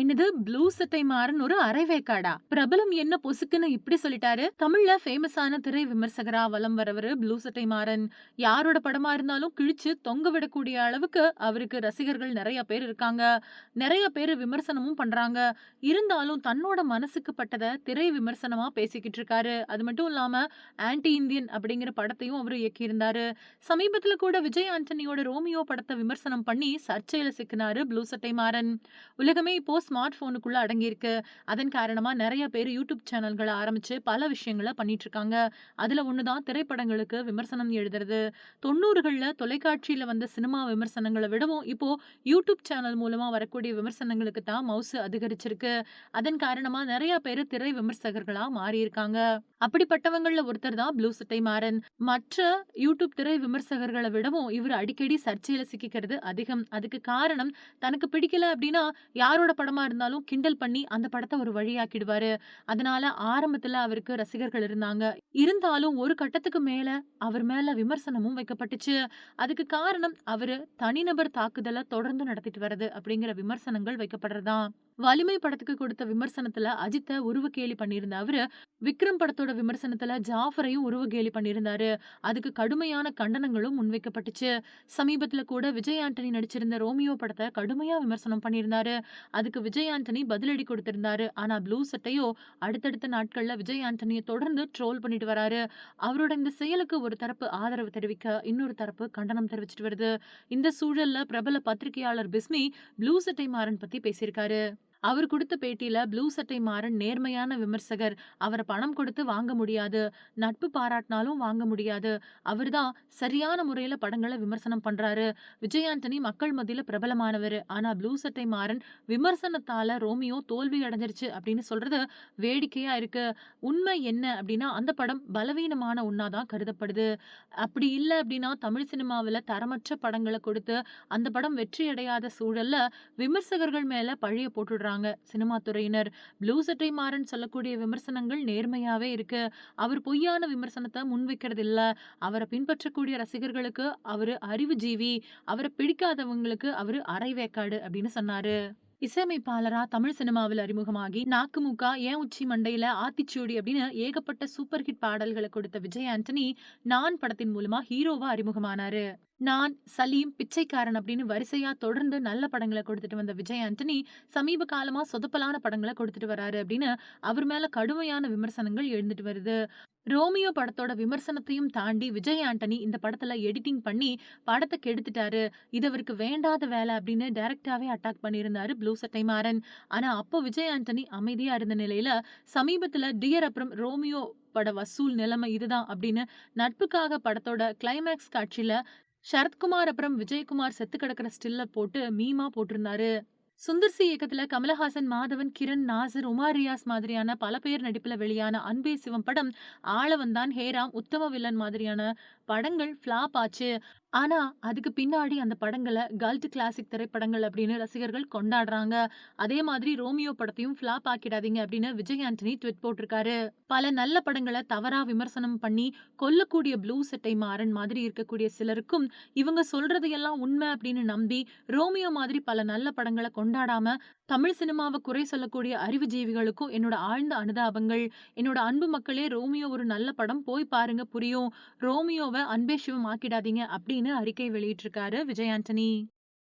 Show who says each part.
Speaker 1: என்னது ப்ளூ சட்டை மாறன் ஒரு அரைவேக்காடா? பிரபலம் என்ன பொசுக்குன்னு இப்படி சொல்லிட்டாரு? தமிழ்ல ஃபேமஸான திரை விமர்சகரா வலம் வரவரு ப்ளூ சட்டை மாறன். யாரோட படமா இருந்தாலும் கிழிச்சு தொங்க விடக்கூடிய அளவுக்கு அவருக்கு ரசிகர்கள் நிறைய பேர் இருக்காங்க. நிறைய பேர் விமர்சனமும் பண்றாங்க. இருந்தாலும் தன்னோட மனசுக்கு பட்டதை திரை விமர்சனமா பேசிக்கிட்டு இருக்காரு. அது மட்டும் இல்லாம ஆன்டி இந்தியன் அப்படிங்கிற படத்தையும் அவர் இயக்கியிருந்தாரு. சமீபத்துல கூட விஜய் ஆண்டனியோட ரோமியோ படத்தை விமர்சனம் பண்ணி சர்ச்சையில சிக்கினாரு ப்ளூ சட்டை மாறன். உலகமே இப்போ ஸ்மார்ட் ஃபோனுக்குள்ள அடங்கியிருக்கு. அதன் காரணமா நிறைய பேர் யூடியூப் சேனல்களை ஆரம்பிச்சு பல விஷயங்களை பண்ணிட்டு இருக்காங்க அதுல ஒண்ணுதான் திரைப்படங்களுக்கு விமர்சனம் எழுதுறது. தொண்ணூறுகள்ல தொலைக்காட்சியில வந்த சினிமா விமர்சனங்களை விடவும் இப்போ யூடியூப் சேனல் மூலமா வரக்கூடிய விமர்சனங்களுக்கு தான் மவுசு அதிகரிச்சிருக்கு. அதன் காரணமா நிறைய பேர் திரை விமர்சகர்களா மாறி இருக்காங்க அப்படிப்பட்டவங்கள்ல ஒருத்தர் தான் ப்ளூ சட்டை மாறன் மற்ற யூடியூப் திரை விமர்சகர்களை விடவும் இவர் அடிக்கடி சர்ச்சையில சிக்கிக்கிறது அதிகம். அதுக்கு காரணம் தனக்கு பிடிக்கல அப்படின்னா யாரோட படம் இருந்தாலும் கிண்டல் பண்ணி அந்த படத்தை ஒரு வழியாக்கிடுவாரு. அதனால ஆரம்பத்துல அவருக்கு ரசிகர்கள் இருந்தாங்க. இருந்தாலும் ஒரு கட்டத்துக்கு மேல அவர் மேல விமர்சனமும் வைக்கப்பட்டுச்சு. அதுக்கு காரணம் அவரு தனிநபர் தாக்குதலை தொடர்ந்து நடத்திட்டு வர்றது அப்படிங்கிற விமர்சனங்கள் வைக்கப்படுறதுதான் வலிமை படத்துக்கு கொடுத்த விமர்சனத்துல அஜித்தை உருவ கேலி பண்ணியிருந்த அவரு விக்ரம் படத்தோட விமர்சனத்துல ஜாஃபரையும் உருவ கேலி பண்ணியிருந்தாரு. அதுக்கு கடுமையான கண்டனங்களும் முன்வைக்கப்பட்டுச்சு. சமீபத்துல கூட விஜய் ஆண்டனி நடிச்சிருந்த ரோமியோ படத்தை கடுமையா விமர்சனம் பண்ணியிருந்தாரு. அதுக்கு விஜய் ஆண்டனி பதிலடி கொடுத்திருந்தாரு. ஆனா ப்ளூ சட்டையோ அடுத்தடுத்த நாட்கள்ல விஜய் ஆண்டனியை தொடர்ந்து ட்ரோல் பண்ணிட்டு வராரு. அவரோட இந்த செயலுக்கு ஒரு தரப்பு ஆதரவு தெரிவிக்க இன்னொரு தரப்பு கண்டனம் தெரிவிச்சிட்டு வருது. இந்த சூழல்ல பிரபல பத்திரிகையாளர் பிஸ்மி ப்ளூ சட்டை மாறன் பத்தி பேசியிருக்காரு. அவர் கொடுத்த பேட்டியில ப்ளூ சட்டை மாறன் நேர்மையான விமர்சகர். அவரை பணம் கொடுத்து வாங்க முடியாது. நட்பு பாராட்டினாலும் வாங்க முடியாது. அவர்தான் சரியான முறையில படங்களை விமர்சனம் பண்றாரு. விஜய் ஆண்டனி மக்கள் மத்தியில பிரபலமானவர். ஆனா ப்ளூ சட்டை மாறன் விமர்சனத்தால ரோமியோ தோல்வி அடைஞ்சிருச்சு அப்படின்னு சொல்றது வேடிக்கையா இருக்கு. உண்மை என்ன அப்படின்னா அந்த படம் பலவீனமான ஒன்னாதான் கருதப்படுது. அப்படி இல்லை அப்படின்னா தமிழ் சினிமாவில் தரமற்ற படங்களை கொடுத்து அந்த படம் வெற்றி அடையாத சூழல்ல விமர்சகர்கள் மேல பழிய போட்டுடுறாங்க. சினிமா துறையினர் ப்ளூ சட்டை மாறன் சொல்லக்கூடிய விமர்சனங்கள் நேர்மையாவே இருக்கு. அவர் பொய்யான விமர்சனத்தை முன்வைக்கிறது இல்ல அவரை பின்பற்றக்கூடிய ரசிகர்களுக்கு அவரு அறிவுஜீவி அவரை பிடிக்காதவங்களுக்கு அவரு அரைவேக்காடு அப்படின்னு சொன்னாரு. இசையமைப்பாளரா தமிழ் சினிமாவில் அறிமுகமாகி நாக்குமுக்கா ஏன் உச்சி மண்டையில ஆத்திச்சூடி அப்படின்னு ஏகப்பட்ட சூப்பர் ஹிட் பாடல்களை கொடுத்த விஜய் ஆண்டனி நான் படத்தின் மூலமா ஹீரோவா அறிமுகமானாரு. நான் சலீம் பிச்சைக்காரன் அப்படின்னு வரிசையா தொடர்ந்து நல்ல படங்களை கொடுத்துட்டு வந்த விஜய் ஆண்டனி சமீப காலமா சொதப்பலான படங்களை கொடுத்துட்டு வராரு அப்படின்னு அவர் மேல கடுமையான விமர்சனங்கள் எழுந்துட்டு வருது. ரோமியோ படத்தோட விமர்சனத்தையும் தாண்டி விஜய் ஆண்டனி இந்த படத்துல எடிட்டிங் பண்ணி படத்தை கெடுத்துட்டாரு. இது அவருக்கு வேண்டாத வேலை அப்படின்னு டைரக்டாவே அட்டாக் பண்ணியிருந்தாரு ப்ளூ சட்டை மாறன் ஆனா அப்போ விஜய் ஆண்டனி அமைதியா இருந்த நிலையில சமீபத்துல டியர் அப்புறம் ரோமியோ பட வசூல் நிலைமை இதுதான் அப்படின்னு நட்புக்காக படத்தோட கிளைமேக்ஸ் காட்சியில சரத்குமார் அப்புறம் விஜயகுமார் செத்து கிடக்கிற ஸ்டில்ல போட்டு மீமா போட்டிருந்தாரு. சுந்தர்சி இயக்கத்துல கமலஹாசன் மாதவன் கிரண் நாசர் உமார் ரியாஸ் மாதிரியான பல பேர் நடிப்புல வெளியான அன்பே சிவம் படம் ஆளவந்தான் ஹேராம் உத்தம வில்லன் மாதிரியான படங்கள் ஃபிளாப் ஆச்சு. ஆனா அதுக்கு பின்னாடி அந்த படங்களை கல்ட் கிளாசிக் திரைப்படங்கள் அப்படின்னு ரசிகர்கள் கொண்டாடுறாங்க. அதே மாதிரி ரோமியோ படத்தையும் ஃபிளாப் ஆக்கிடாதீங்க அப்படின்னு விஜய் ஆண்டனி ட்விட் போட்டிருக்காரு. பல நல்ல படங்களை தவறா விமர்சனம் பண்ணி கொல்லக்கூடிய ப்ளூ சட்டை மாறன் மாதிரி இருக்கக்கூடிய சிலருக்கும் இவங்க சொல்றதையெல்லாம் உண்மை அப்படின்னு நம்பி ரோமியோ மாதிரி பல நல்ல படங்களை கொண்டாடாம தமிழ் சினிமாவை குறை சொல்லக்கூடிய அறிவுஜீவிகளுக்கும் என்னோட ஆழ்ந்த அனுதாபங்கள். என்னோட அன்பு மக்களே ரோமியோ ஒரு நல்ல படம் போய் பாருங்க புரியும். ரோமியோவை அன்பே சிவம் ஆக்கிடாதீங்க அப்படின்னு அறிக்கை வெளியிட்டிருக்காரு விஜய் ஆண்டனி.